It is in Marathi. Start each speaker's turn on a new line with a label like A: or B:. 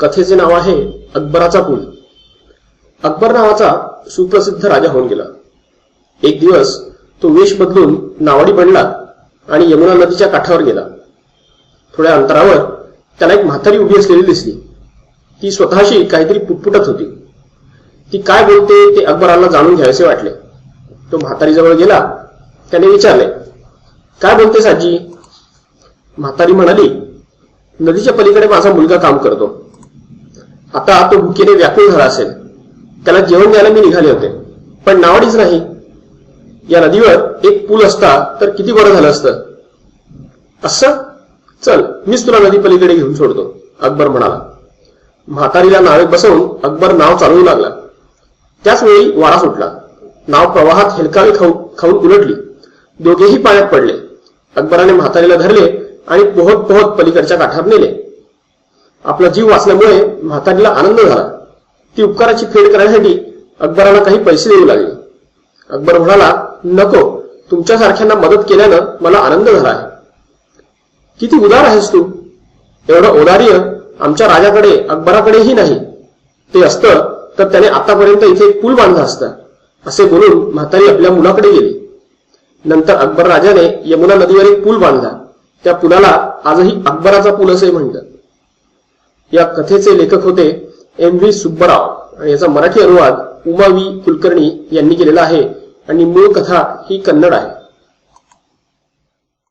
A: कथेचे नाव आहे अकबराचा पूल. अकबर नावाचा सुप्रसिद्ध राजा होऊन गेला. एक दिवस तो वेश बदलून नावाडी बनला आणि यमुना नदीच्या काठावर गेला. थोड्या अंतरावर त्याला एक म्हातारी उभी असलेली दिसली. ती स्वतःशी काहीतरी पुटपुटत होती. ती काय बोलते ते अकबराला जाणून घ्यावेसे वाटले. तो म्हातारीजवळ गेला. त्याने विचारले काय बोलते साजी म्हातारी म्हणाली नदीच्या पलीकडे माझा मुलगा काम करतो. आता तो भुकेने व्याकुळ झाला असेल. त्याला जेवण द्यायला मी निघाले होते. पण नावाडीच नाही. या नदीवर एक पूल असता तर किती बरं झालं असतं? असं? चल मीच तुला नदी पलीकडे घेऊन सोडतो अकबर म्हणाला. म्हातारीला नावेत बसवून अकबर नाव चालवू लागला. त्याच वेळी वारा सुटला. नाव प्रवाहात हेलकावे खाऊ खाऊन उलटली. दोघेही पाण्यात पडले. अकबराने म्हातारीला धरले आणि पोहत पोहत पलीकडच्या काठावर नेले. आपला जीव वाचल्यामुळे म्हातारीला आनंद झाला. ती उपकाराची फेड करण्यासाठी अकबराला काही पैसे देऊ लागले. अकबर म्हणाला नको तुमच्यासारख्यांना मदत केल्यानं मला आनंद झाला आहे. किती उदार आहेस तू. एवढं औदार्य आमच्या राजाकडे अकबराकडेही नाही. ते असतं तर त्याने आतापर्यंत इथे एक पूल बांधला असता. असे बोलून म्हातारी आपल्या मुलाकडे गेली. नंतर अकबर राजाने यमुना नदीवर एक पूल बांधला. त्या पुलाला आजही अकबराचा पूल असे म्हणतात. या कथेचे लेखक होते एम व्ही सुब्बराव. आणि याचा मराठी अनुवाद उमा व्ही कुलकर्णी यांनी केलेला आहे. आणि मूळ कथा ही कन्नड आहे.